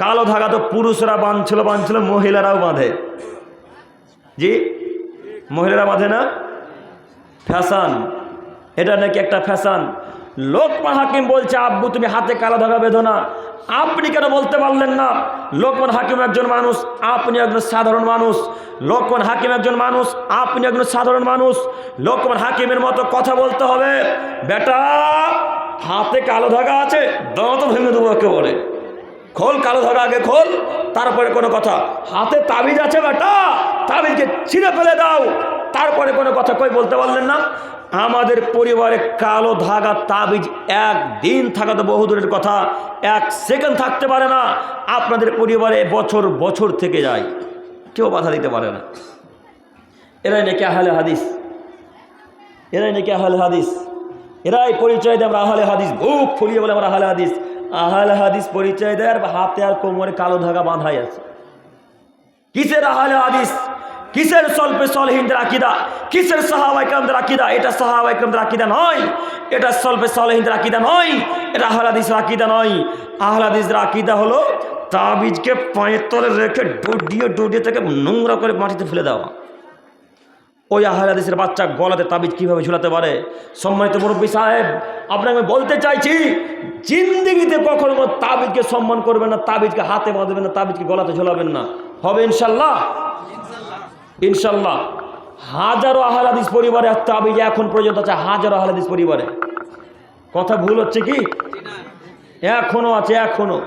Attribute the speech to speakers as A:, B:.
A: কালো ধাগা তো পুরুষরা বাঁধছিল বাঁধছিল, মহিলারাও বাঁধে। জি? মহিলারা বাঁধে না? ফ্যাশন। এটা নাকি একটা ফ্যাশন। লোকমান হাকিম বলছে, আব্বু, তুমি হাতে কালো ধাগা বেঁধো না। আপনি কেন বলতে পারলেন না? লোকমান হাকিম একজন মানুষ, আপনি একজন সাধারণ মানুষ। লোকমান হাকিম একজন মানুষ, আপনি একজন সাধারণ মানুষ। লোকমান হাকিমের মতো কথা বলতে হবে। বেটা, হাতে কালো ধাগা আছে, দাঁত ভেঙে দেবো একেবারে। খোল, কালো ধাগা আগে খোল, তারপরে কোনো কথা। হাতে তাবিজ আছে বেটা, তাবিজকে ছিঁড়ে ফেলে দাও। তারপরে কোনো কথা কই বলতে পারলেন না। আমাদের পরিবারে কালো ধাগা তাবিজ একদিন থাকা তো বহুদূরের কথা, এক সেকেন্ড থাকতে পারে না। আপনাদের পরিবারে বছর বছর থেকে যায়। কেউ বাধা দিতে পারে না। এরাই নাকি আহলে হাদিস। এরাই নাকি আহলে হাদিস। এরাই পরিচয় দেয় আমরা আহলে হাদিস। বুক ফুলিয়ে বলে আমরা আহলে হাদিস। আহলে হাদিস পরিচয় দেয় আর হাতে আর কোমরে কালো ধাগা বাঁধাই আছে। কিসের আহলে হাদিস? কিসের সল্পে সলহিনদের আকিদা? কিসের সাহাবাইকামদের আকিদা? এটা সাহাবাইকামদের আকিদা নয়, এটা সল্পে সলহিনদের আকিদা নয়, এটা আহলাদিসের আকিদা নয়। আহলাদিসের আকিদা হলো তাবিজকে পায়ের তলে রেখে ডুডিয়ে ডুডিয়ে থেকে নোংরা করে মাটিতে ফেলে দেওয়া। ওই আহলাদিসের বাচ্চা গলাতে তাবিজ কীভাবে ঝুলাতে পারে? সম্মানিত মুরব্বী সাহেব, আপনাকে আমি বলতে চাইছি, জিন্দিগিতে কখনো কোনো তাবিজকে সম্মান করবেন না, তাবিজকে হাতে বাঁধবেন না, তাবিজকে গলাতে ঝোলাবেন না। হবে ইনশাল্লাহ? ইনশাল্লাহ। হাজারো আহলাদিস পরিবারে তাবিজ এখন পর্যন্ত আছে, হাজারো আহলাদিস পরিবারে। কথা ভুল হচ্ছে কি? এখনও আছে, এখনও।